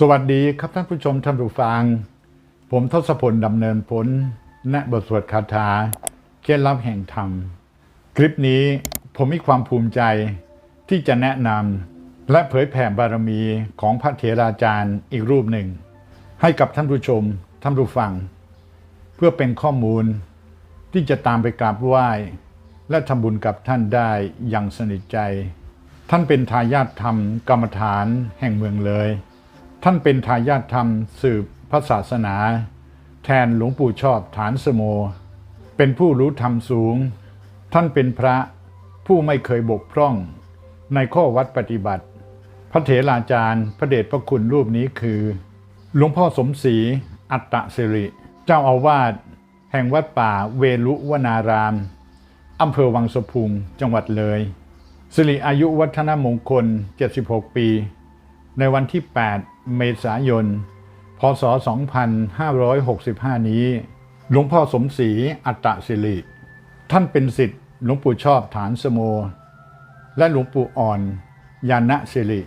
สวัสดีครับท่านผู้ชมท่านผู้ฟัง ผมทศพลดำเนินผลณบทสวดคาถาเคล็ดลับแห่งธรรม คลิปนี้ผมมีความภูมิใจที่จะแนะนำและเผยแผ่บารมีของพระเถราจารย์อีกรูปหนึ่ง ให้กับท่านผู้ชมท่านผู้ฟัง เพื่อเป็นข้อมูลที่จะตามไปกราบไหว้ และทำบุญกับท่านได้อย่างสนิทใจ ท่านเป็นทายาทธรรมกรรมฐานแห่งเมืองเลย ท่านเป็นทายาทธรรมสืบพระศาสนา แทนหลวงปู่ชอบฐานสโม เป็นผู้รู้ธรรมสูง ท่านเป็นพระผู้ไม่เคยบกพร่อง ในข้อวัดปฏิบัติ พระเถราจารย์ พระเดชพระคุณรูปนี้คือ หลวงพ่อสมศรีอัตตะสิริ เจ้าอาวาสแห่งวัดป่าเวลุวนารามอำเภอวังสะพุงจังหวัดเลยสิริอายุวัฒนมงคล 76 ปี ในวันที่ 8 เมษายน พศ 2565 นี้ หลวงพ่อสมศรีอัตตสิริ ท่านเป็นสิทธิ์หลวงปู่ชอบฐานสโม และหลวงปู่อ่อนยานะสิริ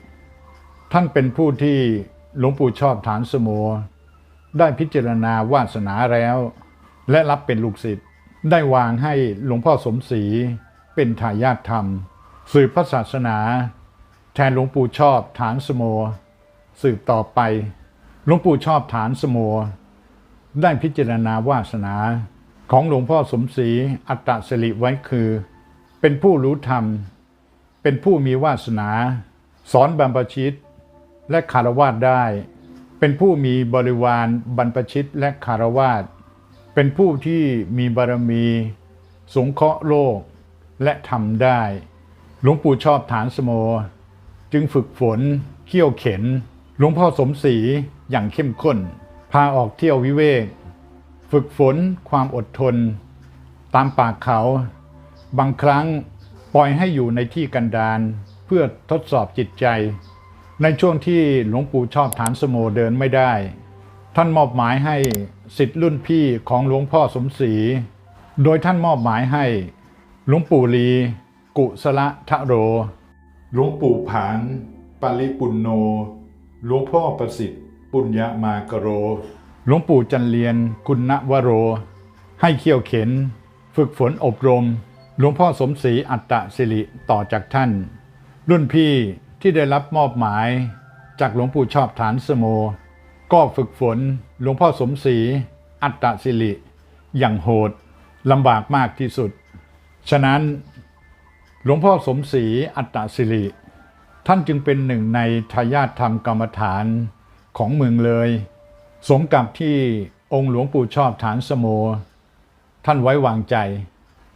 ท่านเป็นผู้ที่หลวงปู่ชอบฐานสโม ได้พิจารณาวาสนาแล้ว และรับเป็นลูกศิษย์ได้วางให้หลวงพ่อสมศรีเป็นทายาทธรรม สืบพระศาสนา ทนหลวงปู่ชอบฐานสโม สืบต่อไปหลวงปู่ชอบฐานสโม ได้พิจารณาวาสนาของหลวงพ่อสมศรีอัตตสิริไว้คือ เป็นผู้รู้ธรรม เป็นผู้มีวาสนา สอนบรรพชิต และคารวาสได้ เป็นผู้มีบริวารบรรพชิตและคารวาสเป็นผู้ที่มีบารมี สงเคราะห์โลกและทำได้ หลวงปู่ชอบฐานสโม จึงฝึกฝนเขี่ยวเข็น หลวงพ่อสมศรีอย่างเข้มข้น พาออกเที่ยววิเวก ฝึกฝนความอดทน ตามป่าเขา บางครั้งปล่อยให้อยู่ในที่กันดารเพื่อทดสอบจิตใจ ในช่วงที่หลวงปู่ชอบฐานสโมเดินไม่ได้ ท่านมอบหมายให้สิทธิ์รุ่นพี่ของหลวงพ่อสมศรี โดยท่านมอบหมายให้หลวงปู่ลี กุสละทะโร หลวงปู่ผานปาริปุณโน หลวงพ่อประสิทธิ์ ปุญญามากโร หลวงปู่จันเลียน คุณณวโร ให้เขี่ยวเข็น ฝึกฝนอบรม หลวงพ่อสมศรีอัตตสิริต่อจากท่าน รุ่นพี่ที่ได้รับมอบหมายจากหลวงปู่ชอบฐานสโม ก็ฝึกฝนหลวงพ่อสมศรีอัตตสิริอย่างโหดลำบากมากที่สุด ฉะนั้น หลวงพ่อสมศรีอัตตสิริ ท่านจึงเป็นหนึ่งในทายาทธรรมกรรมฐานของเมืองเลย สมกับที่องค์หลวงปู่ชอบฐานสโม ท่านไว้วางใจ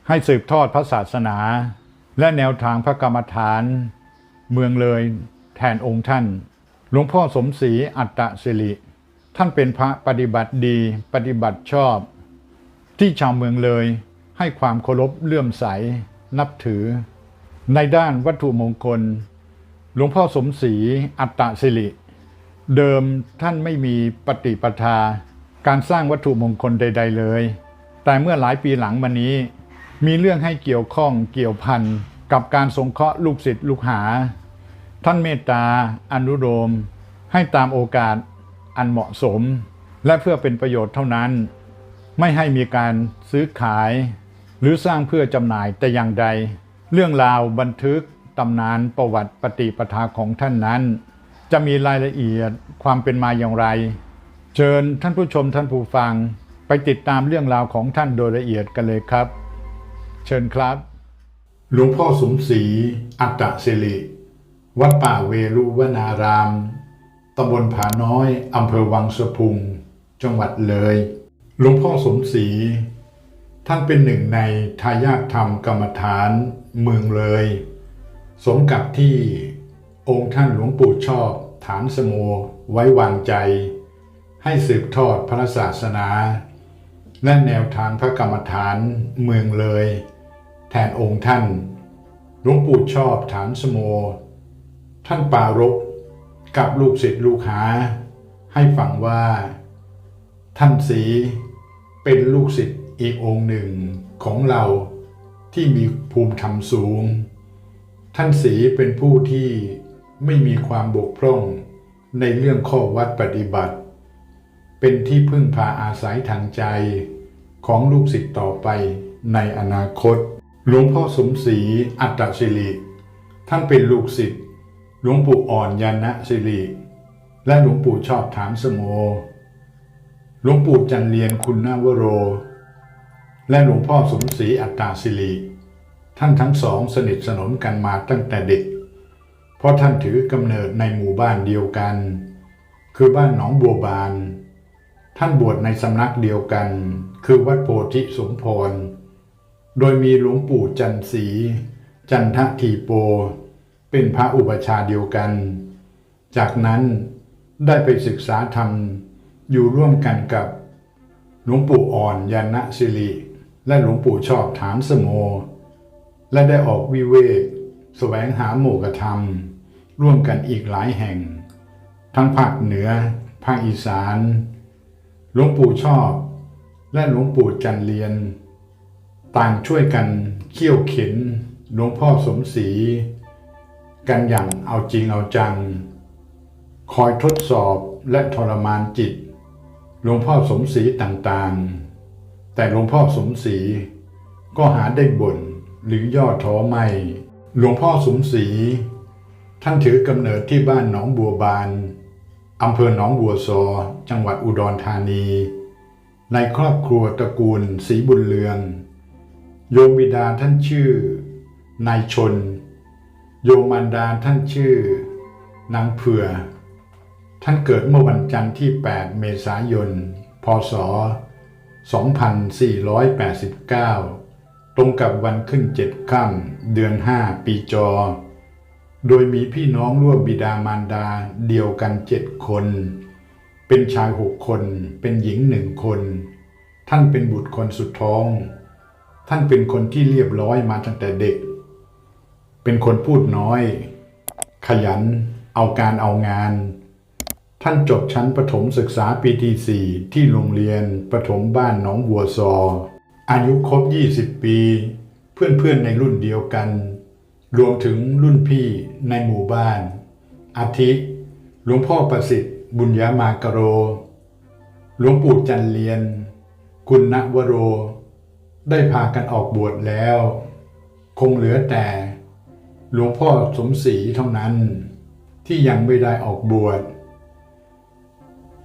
ให้สืบทอดพระศาสนา และแนวทางพระกรรมฐาน เมืองเลยแทนองค์ท่าน หลวงพ่อสมศรีอัตตสิริ ท่านเป็นพระปฏิบัติดีปฏิบัติชอบ ที่ชาวเมืองเลยให้ความเคารพเลื่อมใสนับถือ ในด้านวัตถุมงคล หลวงพ่อสมศรีอัตตสิริ เดิมท่านไม่มีปฏิปทา การสร้างวัตถุมงคลใด ๆ เลย แต่เมื่อหลายปีหลังมานี้ มีเรื่องให้เกี่ยวข้องเกี่ยวพันกับการสงเคราะห์ลูกศิษย์ลูกหา ท่านเมตตา อนุโลมให้ตามโอกาสอันเหมาะสม และเพื่อเป็นประโยชน์เท่านั้น ไม่ให้มีการซื้อขาย หรือสร้างเพื่อจำหน่ายแต่อย่างใด เรื่องราวบันทึกตำนานประวัติปฏิปทาของท่านนั้น จะมีรายละเอียดความเป็นมาอย่างไร เชิญท่านผู้ชมท่านผู้ฟังไปติดตามเรื่องราวของท่านโดยละเอียดกันเลยครับ เชิญครับ หลวงพ่อสมศรีอัตตะสิริ วัดป่าเวรุวนารามตำบลผาน้อยอำเภอวังสะพุง จังหวัดเลย หลวงพ่อสมศรีท่านเป็นหนึ่งในทายาทธรรมกรรมฐาน เมืองเลย สมกับที่องค์ท่านหลวงปู่ชอบฐานสโมไว้วางใจ ให้สืบทอดพระศาสนา และแนวทางพระกรรมฐานเมืองเลย แทนองค์ท่านหลวงปู่ชอบฐานสโม ท่านปารกกับลูกศิษย์ลูกหา ให้ฟังว่า ท่านสีเป็นลูกศิษย์อีกองค์หนึ่งของเรา ที่มีภูมิธรรมสูง ท่านสีเป็นผู้ที่ไม่มีความบกพร่องในเรื่องข้อวัดปฏิบัติ เป็นที่พึ่งพาอาศัยทางใจของลูกศิษย์ต่อไปในอนาคต หลวงพ่อสมศรีอัตตศิริ ท่านเป็นลูกศิษย์หลวงปู่อ่อนยานะศิริ และหลวงปู่ชอบถามสโมหลวงปู่จันเรียนคุณนาวโร และหลวงพ่อสมศรีอัตตาศิริท่านทั้งสองสนิทสนมกันมาตั้งแต่เด็ก เพราะท่านถือกำเนิดในหมู่บ้านเดียวกัน คือบ้านหนองบัวบาน ท่านบวชในสำนักเดียวกัน คือวัดโพธิสมพร โดยมีหลวงปู่จันสี จันททีโป เป็นพระอุปชาเดียวกัน จากนั้นได้ไปศึกษาธรรมอยู่ร่วมกันกับหลวงปู่อ่อนยานะสิริ และหลวงปู่ชอบถามสโม และได้ออกวิเวกแสวงหาโมกธรรม ร่วมกันอีกหลายแห่ง ทั้งภาคเหนือ ภาคอีสาน หลวงปู่ชอบ และหลวงปู่จันเรียน ต่างช่วยกันเขี่ยวเข็นหลวงพ่อสมศรีกันอย่างเอาจริงเอาจัง คอยทดสอบและทรมานจิต หลวงพ่อสมศรีต่างๆ แต่หลวงพ่อสมศรีก็หาได้บ่นหรือย่อท้อไม่ หลวงพ่อสมศรีท่านถือกำเนิดที่บ้านหนองบัวบานอำเภอหนองบัวซอ จังหวัดอุดรธานี ในครอบครัวตระกูลศรีบุญเรือง โยมบิดาท่านชื่อนายชน โยมมารดาท่านชื่อนางเผื่อ ท่านเกิดเมื่อวันจันทร์ที่ 8 เมษายน พศ 2489 ตรงกับวันขึ้นเจ็ดค่ำเดือน 5 ปีจอ โดยมีพี่น้องร่วมบิดามารดาเดียวกันเจ็ดคน เป็นชายหกคน เป็นหญิงหนึ่งคน ท่านเป็นบุตรคนสุดท้อง ท่านเป็นคนที่เรียบร้อยมาตั้งแต่เด็ก เป็นคนพูดน้อย ขยัน เอาการเอางาน ท่านจบชั้นประถมศึกษาปีที่สี่ที่โรงเรียนประถมบ้านหนองบัวซอ อายุครบ 20 ปี เพื่อนๆในรุ่นเดียวกัน รวมถึงรุ่นพี่ในหมู่บ้าน อาทิ หลวงพ่อประสิทธิ์ บุญญามากโร หลวงปู่จันเรียนคุณณวโร ได้พากันออกบวชแล้ว คงเหลือแต่หลวงพ่อสมศรีเท่านั้น ที่ยังไม่ได้ออกบวช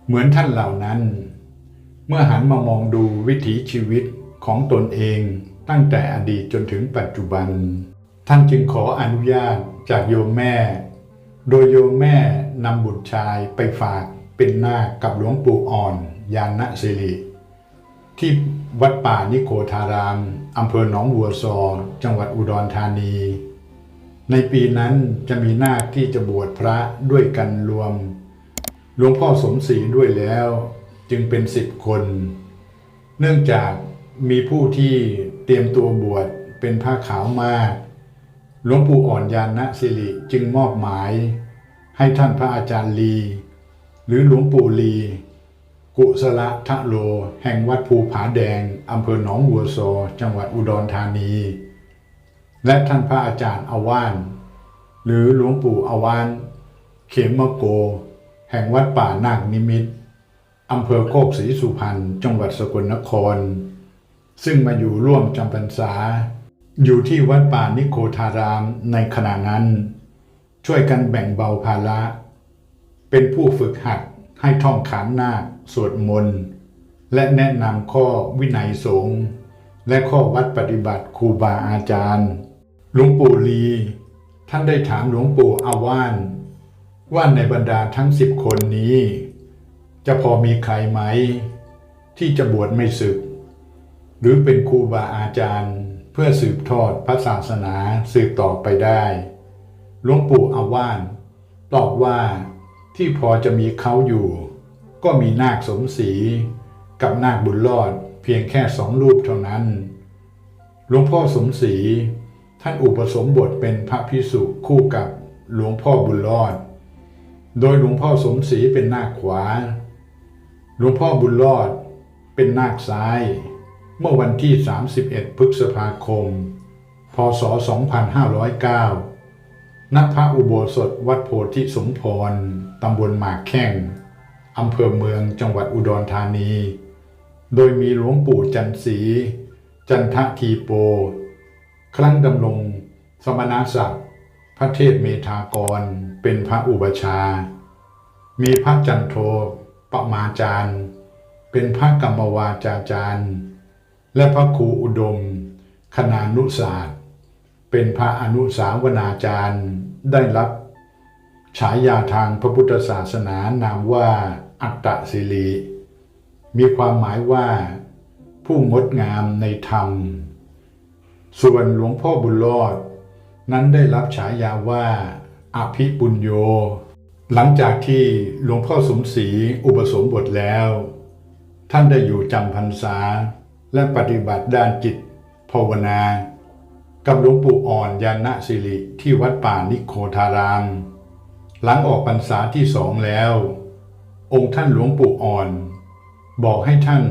เหมือนท่านเหล่านั้น เมื่อหันมามองดูวิถีชีวิตของตนเองตั้งแต่อดีตจนถึงปัจจุบัน ท่านจึงขออนุญาตจากโยมแม่ โดยโยมแม่นำบุตรชายไปฝากเป็นนาคกับหลวงปู่อ่อนยานะสิริ ที่วัดป่านิโคธารามอำเภอหนองบัวซอ จังหวัดอุดรธานี ในปีนั้นจะมีนาคที่จะบวชพระด้วยกันรวม หลวงพ่อสมศรีด้วยแล้วจึงเป็นสิบคน เนื่องจากมีผู้ที่เตรียมตัวบวชเป็นผ้าขาวมาก หลวงปู่อ่อนยานะสิริจึงมอบหมาย ให้ท่านพระอาจารย์ลี หรือหลวงปู่ลี กุศลทะโล แห่งวัดภูผาแดงอำเภอหนองบัวซอจังหวัดอุดรธานี และท่านพระอาจารย์อาวาน หรือหลวงปู่อาวาน เขมโก แห่งวัดป่านาคนิมิตอำเภอโคกศรีสุพรรณจังหวัดสกลนคร ซึ่งมาอยู่ร่วมจำพรรษา อยู่ที่วัดป่านิโคธารามในขณะนั้น ช่วยกันแบ่งเบาภาระ เป็นผู้ฝึกหัดให้ท่องขานนาคสวดมนต์และแนะนำข้อวินัยสงฆ์และข้อวัดปฏิบัติครูบาอาจารย์ หลวงปู่ลี ท่านได้ถามหลวงปู่อาวาน ว่าในบรรดาทั้งสิบคนนี้ จะพอมีใครไหม ที่จะบวชไม่ศึก หรือเป็นครูบาอาจารย์เพื่อสืบทอดพระศาสนาสืบต่อไปได้หลวงปู่อาวานตอบว่าที่พอจะมีเขาอยู่ ก็มีนาคสมศรีกับนาคบุญรอดเพียงแค่สองรูปเท่านั้นหลวงพ่อสมศรีท่านอุปสมบทเป็นพระพิสุคู่กับหลวงพ่อบุญรอด โดยหลวงพ่อสมศรีเป็นนาคขวา หลวงพ่อบุญรอดเป็นนาคซ้าย เมื่อวันที่ 31 พฤษภาคม พศ 2509 ณ พระอุโบสถวัดโพธิสมพร ตำบลหมากแข้ง อำเภอเมืองจังหวัดอุดรธานี โดยมีหลวงปู่จันทร์ศรีจันททีโป ครั้งดำรงสมณศักดิ์พระเทศเมธากร เป็นพระอุปชา มีพระจันโทปมาจารย์ เป็นพระกรรมวาจาจารย์ และพระครูอุดม คณานุศาสตร์ เป็นพระอนุสาวนาจารย์ได้รับฉายาทางพระพุทธศาสนานามว่าอัตตศิริมีความหมายว่า ผู้งดงามในธรรม ส่วนหลวงพ่อบุญรอด นั้นได้รับฉายาว่า อภิปุญโย หลังจากที่หลวงพ่อสมศรีอุปสมบทแล้ว ท่านได้อยู่จำพรรษา และปฏิบัติด้านจิตภาวนา กับหลวงปู่อ่อนยานะสิริที่วัดป่านิโคธาราม หลังออกพรรษาที่สองแล้ว องค์ท่านหลวงปู่อ่อน บอกให้ท่าน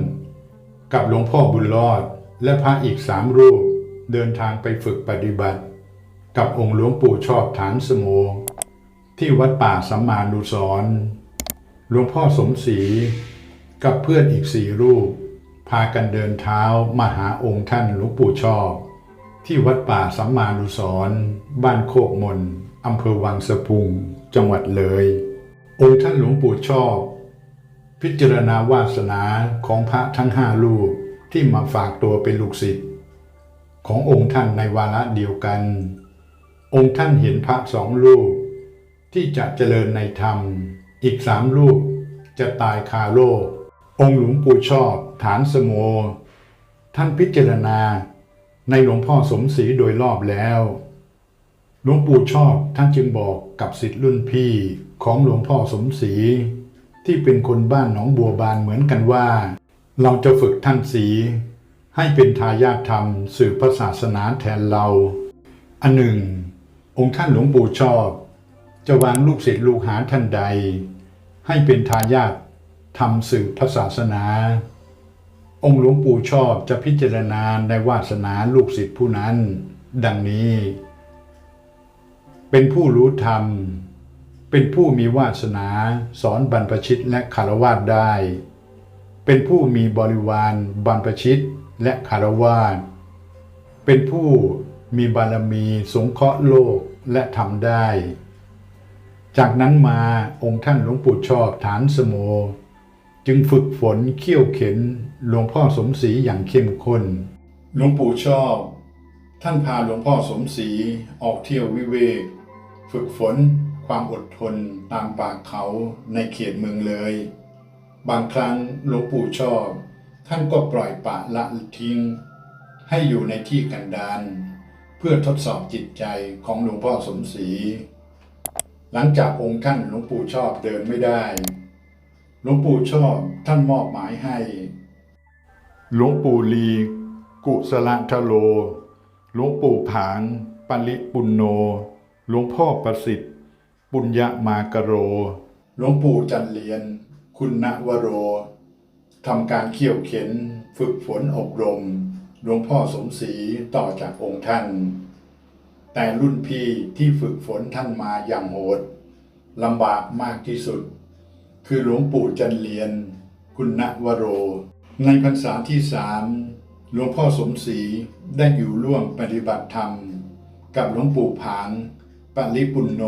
กับหลวงพ่อบุญรอดและพระอีกสามรูปเดินทางไปฝึกปฏิบัติ กับองค์หลวงปู่ชอบฐานสโมที่วัดป่าสัมมานุสรณ์หลวงพ่อสมศรีกับเพื่อนอีกสี่รูป พากันเดินเท้ามาหาองค์ท่านหลวงปู่ชอบ ที่วัดป่าสัมมานุสรณ์บ้านโคกมนอำเภอวังสะพุง จังหวัดเลย องค์ท่านหลวงปู่ชอบ พิจารณาวาสนาของพระทั้งห้ารูปที่มาฝากตัวเป็นลูกศิษย์ขององค์ท่านในวาระเดียวกัน องค์ท่านเห็นพระสองรูป ที่จะเจริญในธรรม อีกสามรูปจะตายคาโลก องค์หลวงปู่ชอบฐานสโม ท่านพิจารณาในหลวงพ่อสมศรีโดยรอบแล้ว หลวงปู่ชอบท่านจึงบอกกับสิทธิ์รุ่นพี่ของหลวงพ่อสมศรีที่เป็นคนบ้านหนองบัวบานเหมือนกันว่า เราจะฝึกท่านศรีให้เป็นทายาทธรรม สืบพระศาสนาแทนเรา อันหนึ่ง องค์ท่านหลวงปู่ชอบ จะวางลูกศิษย์ลูกหาท่านใด ให้เป็นทายาททำสืบพระศาสนา องค์หลวงปู่ชอบจะพิจารณาในวาสนาลูกศิษย์ผู้นั้น ดังนี้ เป็นผู้รู้ธรรม เป็นผู้มีวาสนาสอนบรรพชิตและคารวะได้ เป็นผู้มีบริวารบรรพชิตและคารวะเป็นผู้มีบารมีสงเคราะห์โลก และทำได้ จากนั้นมาองค์ท่านหลวงปู่ชอบฐานสโม จึงฝึกฝนเขี่ยวเข็นหลวงพ่อสมศรีอย่างเข้มข้นหลวงปู่ชอบ ท่านพาหลวงพ่อสมศรีออกเที่ยววิเวก ฝึกฝนความอดทนตามป่าเขาในเขตเมืองเลย บางครั้งหลวงปู่ชอบ ท่านก็ปล่อยปะละทิ้ง ให้อยู่ในที่กันดาร เพื่อทดสอบจิตใจของหลวงพ่อสมศรีหลังจากองค์ท่านหลวงปู่ชอบเดินไม่ได้ หลวงปู่ชอบท่านมอบหมายให้ หลวงปู่ลี กุสละทะโล หลวงปู่ผางปริปุณโน หลวงพ่อประสิทธิ์ ปุญญามากโร หลวงปู่จันเลียน คุณณวโรทำการเขี่ยวเข็นฝึกฝนอบรม หลวงพ่อสมศรีต่อจากองค์ท่าน แต่รุ่นพี่ที่ฝึกฝนท่านมาอย่างโหดลำบากมากที่สุด คือหลวงปู่จันเลียน คุณณวโร ในพรรษาที่สามหลวงพ่อสมศรีได้อยู่ร่วมปฏิบัติธรรม กับหลวงปู่ผางปาริปุณโน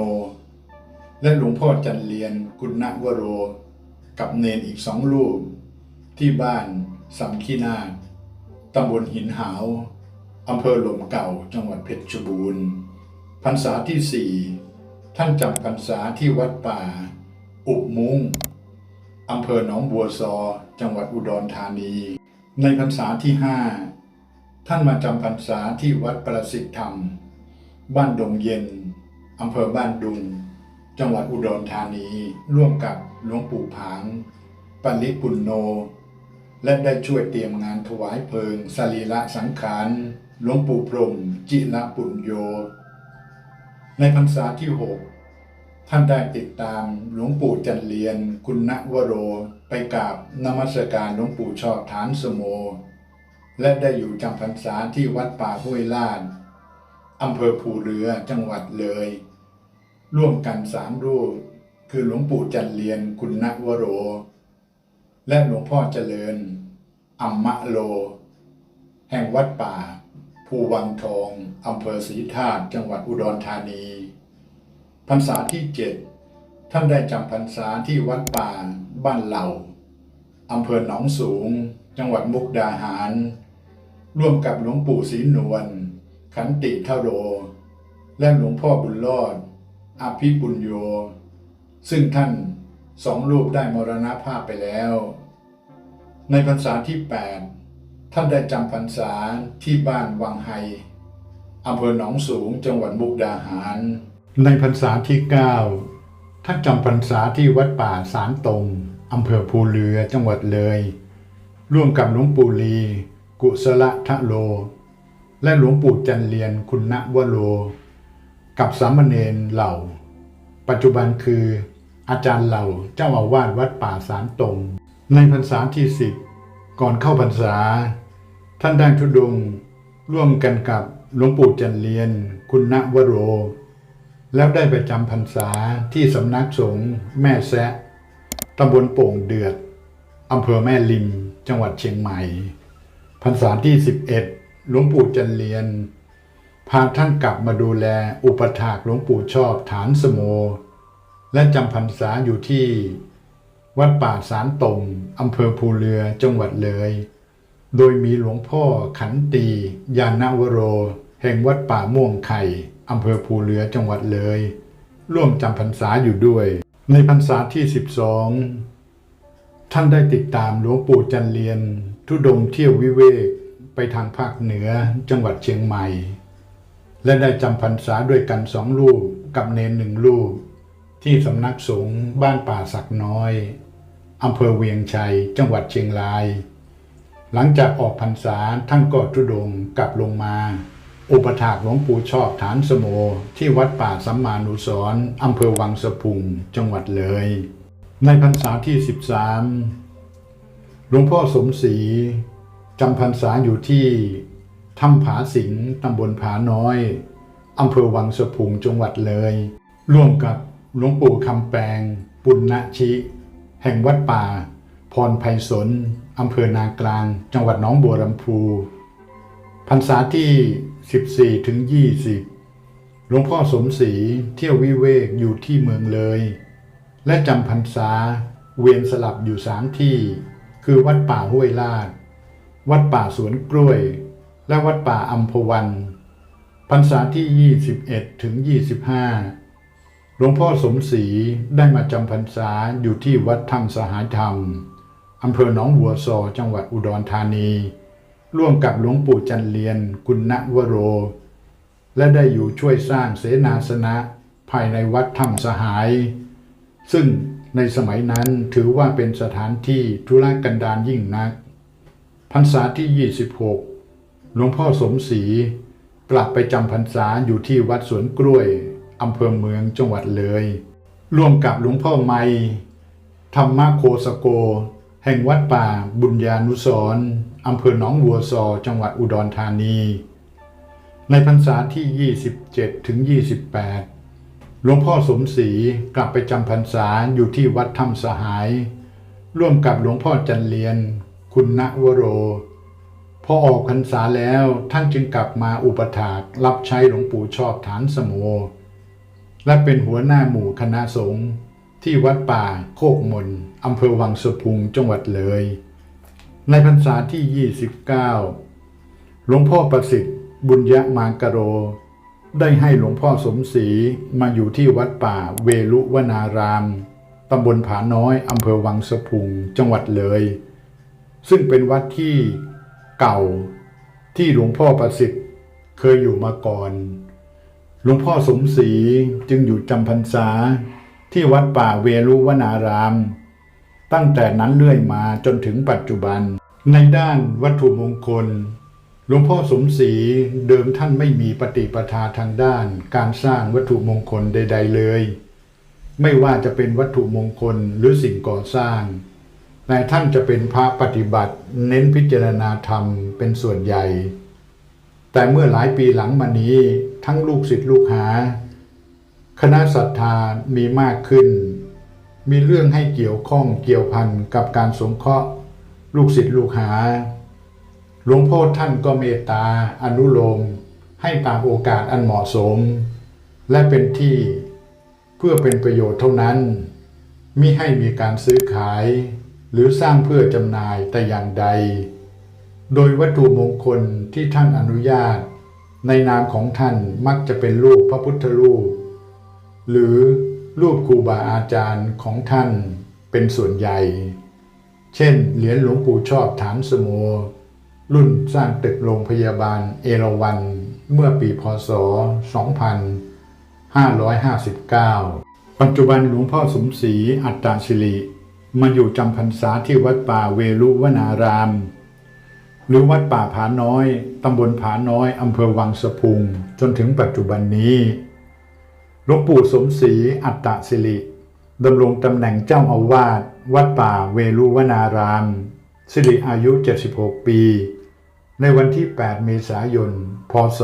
และหลวงพ่อจันเลียนกุณณวโร กับเนนอีกสองรูป ที่บ้านสัมขีนาถ ตำบลหินหาวอำเภอหลมเก่าจังหวัดเพชรบูรณ์พรรษาที่สี่ท่านจำพรรษาที่วัดป่า อุบมุ้งอำเภอหนองบัวซอ จังหวัดอุดรธานี ในพรรษาที่ห้าท่านมาจำพรรษาที่วัดประสิทธิธรรม บ้านดงเย็นอำเภอบ้านดุง จังหวัดอุดรธานี ร่วมกับหลวงปู่ผางปริปุณโน และได้ช่วยเตรียมงานถวายเพลิงสรีระสังขารหลวงปู่พรมจิระปุญโย ในพรรษาที่หกท่านได้ติดตามหลวงปู่จันเลียน คุณณวโร ไปกราบนมัสการหลวงปู่ชอบฐานสโม และได้อยู่จำพรรษาที่วัดป่าห้วยลาดอำเภอภูเรือจังหวัดเลย ร่วมกันสามรูป คือหลวงปู่จันเรียน คุณณวโร และหลวงพ่อเจริญอัมมะโล แห่งวัดป่า ภูวังทองอำเภอศรีธาตุจังหวัดอุดรธานีพรรษาที่เจ็ดท่านได้จำพรรษาที่วัดป่าบ้านเหล่าอำเภอหนองสูง จังหวัดมุกดาหาร ร่วมกับหลวงปู่ศรีนวลขันติทโร และหลวงพ่อบุญรอดอภิปุญโย ซึ่งท่าน สองรูปได้มรณภาพไปแล้ว ในพรรษาที่ 8 ท่านได้จำพรรษาที่บ้านวังไฮอำเภอหนองสูงจังหวัดมุกดาหาร ในพรรษาที่ 9 ท่านจำพรรษาที่วัดป่าสารตรงอำเภอภูเรือจังหวัดเลย ร่วมกับหลวงปู่ลี กุศลทะโล และหลวงปู่จันเรียนคุณณวโรกับสามเณรเหล่า ปัจจุบันคือ อาจารย์เหล่าเจ้าอาวาสวัดป่าสารตรง ในพรรษาที่สิบก่อนเข้าพรรษา ท่านได้ทุดงร่วมกันกับหลวงปู่จันเรียน คุณณวโร แล้วได้ไปจำพรรษาที่สำนักสงฆ์แม่แซะตำบลโป่งเดือดอำเภอแม่ริม จังหวัดเชียงใหม่ พรรษาที่ 11 หลวงปู่จันเรียน พาท่านกลับมาดูแลอุปถากหลวงปู่ชอบฐานสโม และจำพรรษาอยู่ที่ วัดป่าสารตมอำเภอภูเรือจังหวัดเลย โดยมีหลวงพ่อขันตียานวโร แห่งวัดป่าม่วงไข่อำเภอภูเรือจังหวัดเลย ร่วมจำพรรษาอยู่ด้วย ในพรรษาที่ 12 ท่านได้ติดตามหลวงปู่จันเรียน ทุดงเที่ยววิเวกไปทางภาคเหนือจังหวัดเชียงใหม่ และได้จำพรรษาด้วยกันสองรูปกับเนนหนึ่งรูป ที่สำนักสงฆ์บ้านป่าสักน้อยอำเภอเวียงชัย จังหวัดเชียงราย หลังจากออกพรรษาท่านก็ทุดงกลับลงมา อุปถากหลวงปู่ชอบฐานสโมที่วัดป่าสัมมานุสร์อำเภอวังสะพุงจังหวัดเลย ในพรรษาที่ 13 หลวงพ่อสมศรีจำพรรษาอยู่ที่ถ้ำผาสิงตำบลผาน้อยอำเภอวังสะพุงจังหวัดเลย ร่วมกับ หลวงปู่คำแปลง ปุณณชิ แห่งวัดป่า พรไพศลอำเภอนากลาง จังหวัดหนองบัวลำพูพรรษาที่ 14ถึง20 หลวงพ่อสมศรีเที่ยววิเวกอยู่ที่เมืองเลย และจำพรรษาเวียนสลับอยู่สามที่ คือวัดป่าห้วยลาด วัดป่าสวนกล้วย และวัดป่าอัมพวันพรรษาที่ 21ถึง25 หลวงพ่อสมศรีได้มาจำพรรษาอยู่ที่วัดธรรมสหายธรรมอำเภอหนองบัวซอจังหวัดอุดรธานี ร่วมกับหลวงปู่จันเรียน กุณณวโร และได้อยู่ช่วยสร้างเสนาสนะภายในวัดธรรมสหาย ซึ่งในสมัยนั้นถือว่าเป็นสถานที่ธุรกันดารยิ่งนัก พรรษาที่ 26 หลวงพ่อสมศรีกลับไปจำพรรษาอยู่ที่วัดสวนกล้วย อำเภอเมืองจังหวัดเลย ร่วมกับหลวงพ่อไม่ธรรมโคสโก แห่งวัดป่าบุญญานุสร์อำเภอหนองบัวซอจังหวัดอุดรธานี ในพรรษาที่ 27ถึง28 หลวงพ่อสมศรีกลับไปจำพรรษาอยู่ที่วัดถ้ำสหาย ร่วมกับหลวงพ่อจันเรียน คุณณวโร พอออกพรรษาแล้วท่านจึงกลับมาอุปถากรับใช้หลวงปู่ชอบฐานสโม และเป็นหัวหน้าหมู่คณะสงฆ์ที่วัดป่าโคกมนอำเภอวังสะพุงจังหวัดเลย ในพรรษาที่ 29 หลวงพ่อประสิทธิ์ บุญยะมากโร ได้ให้หลวงพ่อสมศรีมาอยู่ที่วัดป่าเวลุวนาราม ตำบลผาน้อยอำเภอวังสะพุงจังหวัดเลย ซึ่งเป็นวัดที่เก่าที่หลวงพ่อประสิทธิ์เคยอยู่มาก่อน หลวงพ่อสมศรีจึงอยู่จำพรรษาที่วัดป่าเวลุวนาราม ตั้งแต่นั้นเรื่อยมาจนถึงปัจจุบัน ในด้านวัตถุมงคล หลวงพ่อสมศรีเดิมท่านไม่มีปฏิปทาทางด้าน การสร้างวัตถุมงคลใด ๆ เลย ไม่ว่าจะเป็นวัตถุมงคลหรือสิ่งก่อสร้างแต่ท่านจะเป็นพระปฏิบัติ เน้นพิจารณาธรรมเป็นส่วนใหญ่ แต่เมื่อหลายปีหลังมานี้ ทั้งลูกศิษย์ลูกหา คณะศรัทธามีมากขึ้น มีเรื่องให้เกี่ยวข้องเกี่ยวพันกับการสงเคราะห์ ลูกศิษย์ลูกหา หลวงพ่อท่านก็เมตตาอนุโลมให้ตามโอกาสอันเหมาะสม และเป็นที่เพื่อเป็นประโยชน์เท่านั้นมิให้มีการซื้อขาย หรือสร้างเพื่อจำหน่ายแต่อย่างใด โดยวัตถุมงคลที่ท่านอนุญาต ในนามของท่านมักจะเป็นรูปพระพุทธรูป หรือรูปครูบาอาจารย์ของท่านเป็นส่วนใหญ่ เช่น เหรียญหลวงปู่ชอบฐานสโม รุ่นสร้างตึกโรงพยาบาลเอราวัณเมื่อปีพศ 2559 ปัจจุบันหลวงพ่อสมศรีอัตตาศิริมาอยู่จำพรรษาที่วัดป่าเวรุวนาราม หรือวัดป่าผาน้อยตำบลผาน้อยอำเภอวังสะพุง จนถึงปัจจุบันนี้หลวงปู่สมศรีอัตตศิริดำรงตำแหน่งเจ้าอาวาสวัดป่าเวรุวนาราม สิริอายุ 76 ปี ในวันที่ 8 เมษายน พศ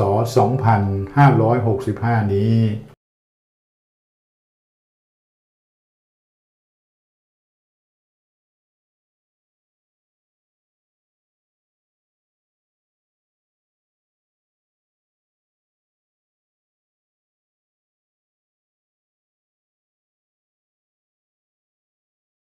2565 นี้